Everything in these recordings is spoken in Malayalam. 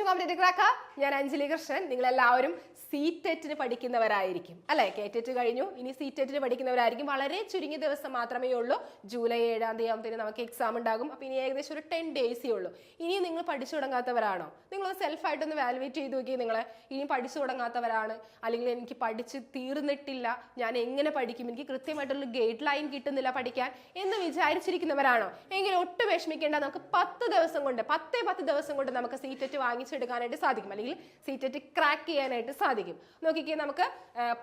ടു കോമ്പറ്റേറ്റീവ് ക്രാക്ക ഞാൻ അഞ്ജലി കൃഷ്ണൻ നിങ്ങളെല്ലാവരും സി ടെറ്റിന് പഠിക്കുന്നവരായിരിക്കും. അല്ലെ? കെ ടെറ്റ് കഴിഞ്ഞു. ഇനി സി ടെറ്റിന് പഠിക്കുന്നവരായിരിക്കും. വളരെ ചുരുങ്ങിയ ദിവസം മാത്രമേ ഉള്ളൂ. ജൂലൈ ഏഴാം തീയതി ആകുമ്പോഴത്തേന് നമുക്ക് എക്സാം ഉണ്ടാകും. അപ്പം ഇനി ഏകദേശം ഒരു ടെൻ ഡേയ്സേ ഉള്ളൂ. ഇനി നിങ്ങൾ പഠിച്ചു തുടങ്ങാത്തവരാണോ? നിങ്ങൾ സെൽഫായിട്ടൊന്ന് വാലുവേറ്റ് ചെയ്ത് നോക്കി നിങ്ങളെ. ഇനി പഠിച്ചു തുടങ്ങാത്തവരാണ്. അല്ലെങ്കിൽ എനിക്ക് പഠിച്ച് തീർന്നിട്ടില്ല. ഞാൻ എങ്ങനെ പഠിക്കും? എനിക്ക് കൃത്യമായിട്ടുള്ള ഗൈഡ് ലൈൻ കിട്ടുന്നില്ല പഠിക്കാൻ എന്ന് വിചാരിച്ചിരിക്കുന്നവരാണോ? എങ്കിലും ഒട്ടും വിഷമിക്കേണ്ട. നമുക്ക് പത്ത് ദിവസം കൊണ്ട് പത്തേ പത്ത് ദിവസം കൊണ്ട് നമുക്ക് സീറ്ററ്റ് വാങ്ങിച്ചെടുക്കാനായിട്ട് സാധിക്കും. അല്ലെങ്കിൽ സീറ്ററ്റ് ക്രാക്ക് ചെയ്യാനായിട്ട് സാധിക്കും. നോക്കിക്കേ നമുക്ക്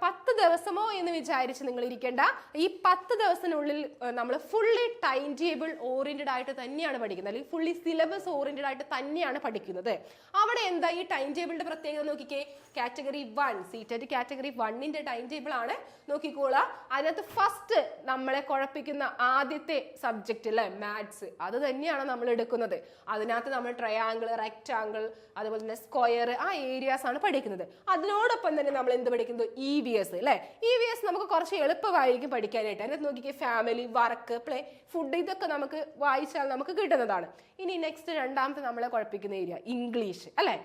പത്ത് ദിവസമോ എന്ന് വിചാരിച്ച് നിങ്ങൾ ഇരിക്കേണ്ട ഈ പത്ത് ദിവസത്തിനുള്ളിൽ നമ്മൾ ഫുള്ളി ടൈം ടേബിൾ ഓറിയന്റഡ് ആയിട്ട് തന്നെയാണ് പഠിക്കുന്നത്. അല്ലെങ്കിൽ ഫുള്ളി സിലബസ് ഓറിയന്റഡ് ആയിട്ട് തന്നെയാണ് പഠിക്കുന്നത്. അവിടെ എന്താ ഈ ടൈം ടേബിളിന്റെ പ്രത്യേകത? നോക്കിക്കേ കാറ്റഗറി വൺ സീറ്ററ്റ് കാറ്റഗറി വണ്ണിന്റെ ടൈം ടേബിൾ ആണ്. നോക്കിക്കോളാം. അതിനകത്ത് ഫസ്റ്റ് നമ്മളെ കുഴപ്പിക്കുന്ന ആദ്യത്തെ സബ്ജക്റ്റ് അല്ലേ മാത്സ് അത് തന്നെയാണ് നമ്മൾ എടുക്കുന്നത്. അതിനകത്ത് നമ്മൾ ട്രയാങ്കിൾ റെക്റ്റാങ്കിൾ അതുപോലെ തന്നെ സ്ക്വയർ ആ ഏരിയാസ് ആണ് പഠിക്കുന്നത്. അതിനോടൊപ്പം തന്നെ നമ്മൾ എന്ത് പഠിക്കുന്നത് ഇ വി എസ് അല്ലേ ഇ വി എസ് നമുക്ക് കുറച്ച് എളുപ്പമായിരിക്കും പഠിക്കാനായിട്ട്. അതിനകത്ത് നോക്കിക്കേ ഫാമിലി വർക്ക് പ്ലേ ഫുഡ് ഇതൊക്കെ നമുക്ക് വായിച്ചാൽ നമുക്ക് കിട്ടുന്നതാണ്. ഇനി നെക്സ്റ്റ് രണ്ടാമത്തെ നമ്മളെ കുഴപ്പിക്കുന്ന ഏരിയ ഇംഗ്ലീഷ് അല്ലേ?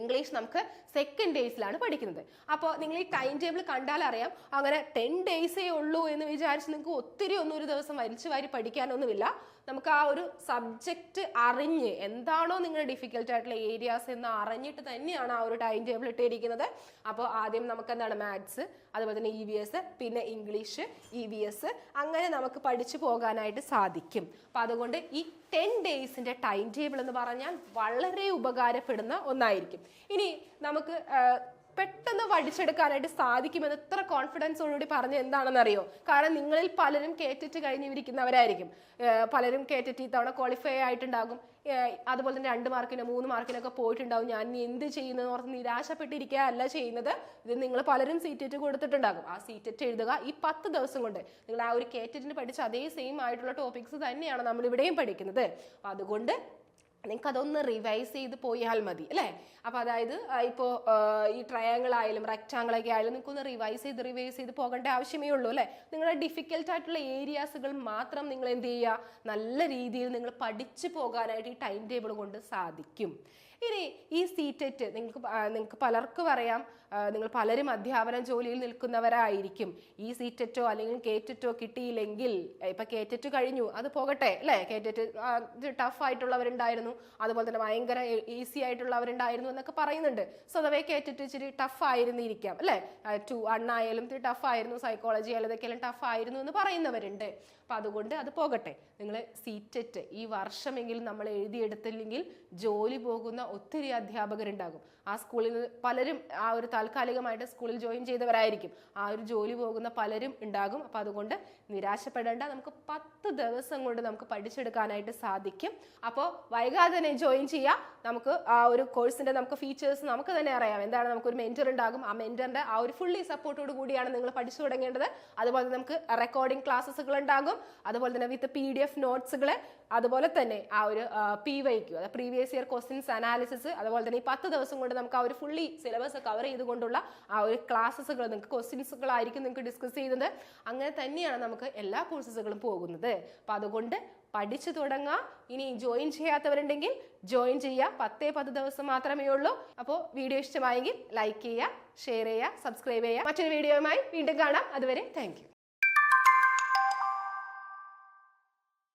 ഇംഗ്ലീഷ് നമുക്ക് സെക്കൻഡ് ഡേയ്സിലാണ് പഠിക്കുന്നത്. അപ്പോൾ നിങ്ങൾ ഈ ടൈം ടേബിൾ കണ്ടാൽ അറിയാം അങ്ങനെ ടെൻ ഡേയ്സേ ഉള്ളൂ എന്ന് വിചാരിച്ച് നിങ്ങൾക്ക് ഒത്തിരി ഒന്നും ഒരു ദിവസം വലിച്ചു വാരി പഠിക്കാനൊന്നുമില്ല. നമുക്ക് ആ ഒരു സബ്ജക്റ്റ് അറിഞ്ഞ് എന്താണോ നിങ്ങളുടെ ഡിഫിക്കൽട്ട് ആയിട്ടുള്ള ഏരിയാസ് എന്ന് അറിഞ്ഞിട്ട് തന്നെയാണ് ആ ഒരു ടൈം ടേബിൾ ഇട്ടിരിക്കുന്നത്. അപ്പോൾ ആദ്യം നമുക്ക് എന്താണ് മാത്സ് അതുപോലെ തന്നെ ഇ വി എസ് പിന്നെ ഇംഗ്ലീഷ് ഇ വി എസ് അങ്ങനെ നമുക്ക് പഠിച്ചു പോകാനായിട്ട് സാധിക്കും. അപ്പം അതുകൊണ്ട് ഈ ടെൻ ഡേയ്സിന്റെ ടൈം ടേബിൾ എന്ന് പറഞ്ഞാൽ വളരെ ഉപകാരപ്പെടുന്ന ഒന്നായിരിക്കും. ഇനി നമുക്ക് പെട്ടെന്ന് പഠിച്ചെടുക്കാനായിട്ട് സാധിക്കുമെന്ന് എത്ര കോൺഫിഡൻസോടുകൂടി പറഞ്ഞ് എന്താണെന്ന് അറിയോ കാരണം നിങ്ങളിൽ പലരും കേറ്റിട്ട് കഴിഞ്ഞിരിക്കുന്നവരായിരിക്കും. പലരും കേറ്റിട്ട് ഇത്തവണ ക്വാളിഫൈ ആയിട്ടുണ്ടാകും. അതുപോലെ തന്നെ രണ്ട് മാർക്കിനോ മൂന്ന് മാർക്കിനൊക്കെ പോയിട്ടുണ്ടാവും. ഞാൻ ഇനി എന്ത് ചെയ്യുന്നതെന്ന് ഓർത്ത് നിരാശപ്പെട്ടിരിക്കുക അല്ല ചെയ്യുന്നത്. ഇത് നിങ്ങൾ പലരും സീറ്ററ്റ് കൊടുത്തിട്ടുണ്ടാകും. ആ സീറ്ററ്റ് എഴുതുക ഈ പത്ത് ദിവസം കൊണ്ട്. നിങ്ങൾ ആ ഒരു കേറ്ററ്റിന് പഠിച്ച അതേ സെയിം ആയിട്ടുള്ള ടോപ്പിക്സ് തന്നെയാണ് നമ്മൾ ഇവിടെയും പഠിക്കുന്നത്. അതുകൊണ്ട് നിങ്ങൾക്ക് അതൊന്ന് റിവൈസ് ചെയ്ത് പോയാൽ മതി അല്ലേ? അപ്പൊ അതായത് ഇപ്പോൾ ഈ ട്രയാങ്കിൾ ആയാലും റെക്റ്റാങ്കിൾ ഒക്കെ ആയാലും നിങ്ങൾക്ക് ഒന്ന് റിവൈസ് ചെയ്ത് റിവൈസ് ചെയ്ത് പോകേണ്ട ആവശ്യമേ ഉള്ളൂ അല്ലേ? നിങ്ങളുടെ ഡിഫിക്കൽട്ട് ആയിട്ടുള്ള ഏരിയാസുകൾ മാത്രം നിങ്ങൾ എന്ത് ചെയ്യുക? നല്ല രീതിയിൽ നിങ്ങൾ പഠിച്ചു പോകാനായിട്ട് ഈ ടൈം ടേബിൾ കൊണ്ട് സാധിക്കും. ഇനി ഈ സീറ്ററ്റ് നിങ്ങൾക്ക് നിങ്ങൾക്ക് പലർക്കും അറിയാം നിങ്ങൾ പലരും അധ്യാപന ജോലിയിൽ നിൽക്കുന്നവരായിരിക്കും. ഈ സീറ്ററ്റോ അല്ലെങ്കിൽ കേറ്ററ്റോ കിട്ടിയില്ലെങ്കിൽ ഇപ്പൊ കേറ്ററ്റ് കഴിഞ്ഞു അത് പോകട്ടെ അല്ലേ? കേറ്ററ്റ് ടഫ് ആയിട്ടുള്ളവരുണ്ടായിരുന്നു. അതുപോലെ തന്നെ ഭയങ്കര ഈസി ആയിട്ടുള്ളവരുണ്ടായിരുന്നു എന്നൊക്കെ പറയുന്നുണ്ട്. സ്വതവേ കേട്ടിട്ട് ഇച്ചിരി ടഫ് ആയിരുന്നിരിക്കാം അല്ലേ? ടു അണ്ണായാലും ടഫ് ആയിരുന്നു സൈക്കോളജി ആയാലും ഇതൊക്കെയാലും ടഫ് ആയിരുന്നു എന്ന് പറയുന്നവരുണ്ട്. അപ്പൊ അതുകൊണ്ട് അത് പോകട്ടെ. നിങ്ങൾ സീറ്ററ്റ് ഈ വർഷമെങ്കിലും നമ്മൾ എഴുതിയെടുത്തില്ലെങ്കിൽ ജോലി പോകുന്ന ഒത്തിരി അധ്യാപകരുണ്ടാകും. ആ സ്കൂളിൽ പലരും ആ ഒരു താൽക്കാലികമായിട്ട് സ്കൂളിൽ ജോയിൻ ചെയ്തവരായിരിക്കും. ആ ഒരു ജോലി പോകുന്ന പലരും ഉണ്ടാകും. അപ്പൊ അതുകൊണ്ട് നിരാശപ്പെടേണ്ട. നമുക്ക് പത്ത് ദിവസം കൊണ്ട് നമുക്ക് പഠിച്ചെടുക്കാനായിട്ട് സാധിക്കും. അപ്പോൾ വൈകാതെ തന്നെ ജോയിൻ ചെയ്യാം. നമുക്ക് ആ ഒരു കോഴ്സിന്റെ നമുക്ക് ഫീച്ചേഴ്സ് നമുക്ക് തന്നെ അറിയാം. എന്താണ് നമുക്ക് ഒരു മെന്റർ ഉണ്ടാകും. ആ മെന്ററിന്റെ ആ ഒരു ഫുള്ളി സപ്പോർട്ടോട് കൂടിയാണ് നിങ്ങൾ പഠിച്ചു തുടങ്ങേണ്ടത്. അതുപോലെ നമുക്ക് റെക്കോർഡിംഗ് ക്ലാസ്സുകൾ ഉണ്ടാകും. അതുപോലെ തന്നെ വിത്ത് പി ഡി എഫ് നോട്ട്സുകൾ അതുപോലെ തന്നെ ആ ഒരു പി വൈക്യു അതായത് പ്രീവിയസ് ഇയർ ക്വസ്റ്റ്യൻസ് അനാലിസിസ് അതുപോലെ തന്നെ ഈ പത്ത് ദിവസം കൊണ്ട് നമുക്ക് ആ ഒരു ഫുള്ളി സിലബസ് കവർ ചെയ്തുകൊണ്ടുള്ള ആ ഒരു ക്ലാസ്സുകൾ നിങ്ങൾക്ക് ക്വസ്റ്റ്യൻസുകളായിരിക്കും നിങ്ങൾക്ക് ഡിസ്കസ് ചെയ്യുന്നത്. അങ്ങനെ തന്നെയാണ് നമുക്ക് എല്ലാ കോഴ്സസുകളും പോകുന്നത്. അപ്പോൾ അതുകൊണ്ട് പഠിച്ചു തുടങ്ങുക ഇനി ജോയിൻ ചെയ്യാത്തവരുണ്ടെങ്കിൽ ജോയിൻ ചെയ്യുക. പത്തേ പത്ത് ദിവസം മാത്രമേ ഉള്ളൂ. അപ്പോൾ വീഡിയോ ഇഷ്ടമായെങ്കിൽ ലൈക്ക് ചെയ്യുക ഷെയർ ചെയ്യുക സബ്സ്ക്രൈബ് ചെയ്യുക. മറ്റൊരു വീഡിയോയുമായി വീണ്ടും കാണാം. അതുവരെ താങ്ക്